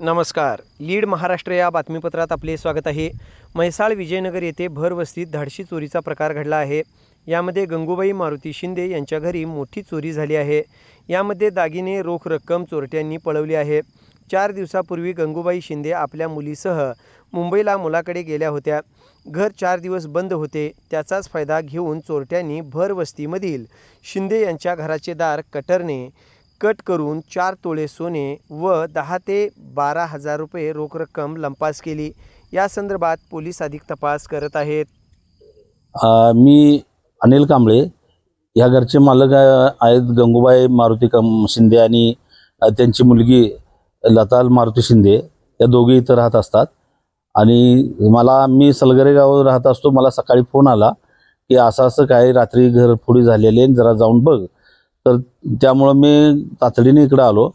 नमस्कार. लीड महाराष्ट्र या बातमीपत्रात आपले स्वागत आहे. म्हैसाळ विजयनगर येथे भरवस्तीत धाडशी चोरीचा प्रकार घडला आहे. यामध्ये गंगूबाई मारुती शिंदे यांच्या घरी मोठी चोरी झाली आहे. यामध्ये दागिने रोख रक्कम चोरट्यांनी पळवली आहे. चार दिवसापूर्वी गंगूबाई शिंदे आपल्या मुलीसह मुंबईला मुलाकडे गेल्या होत्या. घर चार दिवस बंद होते. त्याचाच फायदा घेऊन चोरट्यांनी भरवस्तीमधील शिंदे यांच्या घराचे दार कटरने कट करून चार तोळे सोने व दहा ते बारा हजार रुपये रोख रक्कम लंपास केली. या संदर्भात पोलीस अधिक तपास करत आहेत. मी अनिल कांबळे. या घरचे मालक आहेत गंगूबाई मारुती कम शिंदे आणि त्यांची मुलगी लताल मारुती शिंदे. या दोघे इथं राहत असतात. आणि मला मी सलगरे गाव राहत असतो. मला सकाळी फोन आला की असं असं काय रात्री घर फोडी झालेले आहे, जरा जाऊन बघ. तर त्यामुळं मी तातडीने इकडं आलो.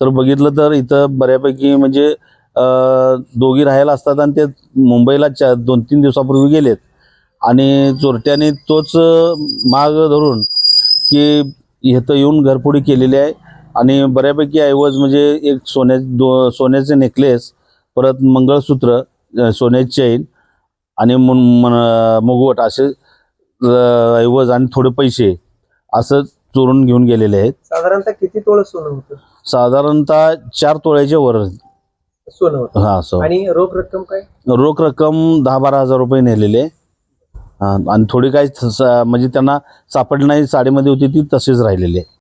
तर बघितलं तर इथं बऱ्यापैकी म्हणजे दोघी राहायला असतात आणि ते मुंबईला चा दोन तीन दिवसापूर्वी गेलेत. आणि चोरट्याने तोच माग धरून की इथं येऊन घरफोडी केलेली आहे. आणि बऱ्यापैकी ऐवज म्हणजे एक सोन्या दो सोन्याचे नेकलेस परत मंगळसूत्र सोन्याची चैन आणि मुन मन- मुगवट असे ऐवज आणि थोडे पैसे असं चोरून घेऊन गेलेले आहेत. साधारणतः किती तोळ सोनं होतं? साधारणतः चार तोळ्याच्या वर सोनं होतं. हा असं आणि रोख रक्कम काय? रोख रक्कम दहा बारा हजार रुपये नेलेले. हा, आणि थोडी काही स- म्हणजे त्यांना सापडली नाही साडीमध्ये होती ती तशीच राहिलेली आहे.